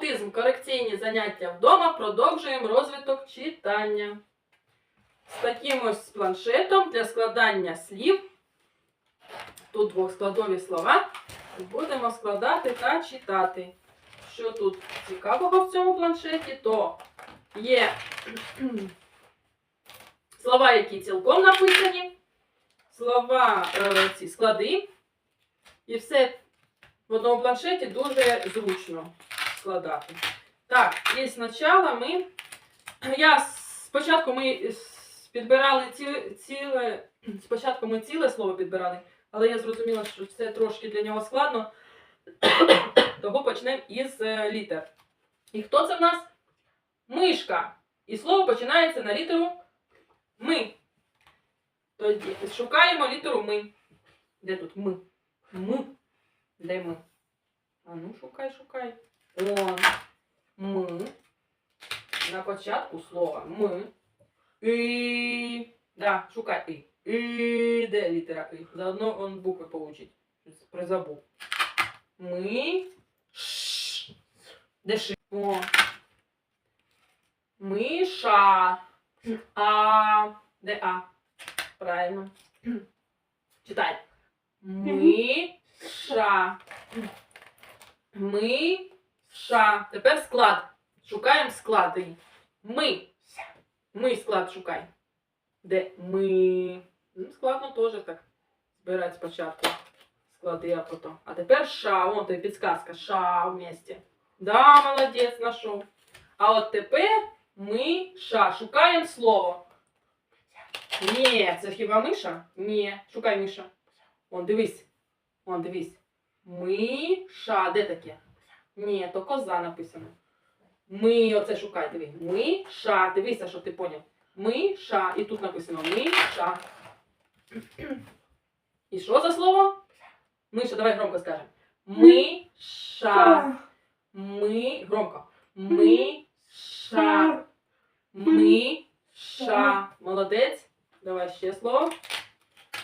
Аутизм, корекційні заняття вдома. Продовжуємо розвиток читання. З таким ось планшетом для складання слів. Тут двохскладові слова. Будемо складати та читати. Що тут цікавого в цьому планшеті, то є слова, які цілком написані, слова е, ці склади. І все в одному планшеті дуже зручно складати. Так, і спочатку ми. Я спочатку ми підбирали ціле, ціле. Спочатку ми ціле слово підбирали, але я зрозуміла, що це трошки для нього складно. Того почнемо із е, літер. І хто це в нас? Мишка. І слово починається на літеру ми. Тоді шукаємо літеру ми. Де тут ми? Ми. Де ми? А ну, шукай, шукай. О, ми. На початку слова ми. І. Да, шукай і. І. Де літера і? Заодно он букви получить. Щось Призабув. Ми. Ш. Де ши? О. Миша. А. Де А? Правильно. Читай. Миша. Миша. Тепер склад. Шукаємо склади. Ми. Ми склад шукай. Де ми. Ну, складно теж так. Збирати спочатку. Склади, а потім. А тепер ша. Вон тобі підсказка. Ша вместе. Да, молодець, знайшов. А от тепер ми ша. Шукаємо слово. Ні, це хіба миша? Ні. Шукай миша. Вон, дивись. Вон, дивись. Миша. Де таке? Ні, то коза написано. Ми, оце шукай, диви. Миша. Дивися, щоб ти поняв. Миша. І тут написано миша. І що за слово? Миша, давай громко скажемо. Миша. Ми. Громко. Миша. Миша. Молодець. Давай ще слово.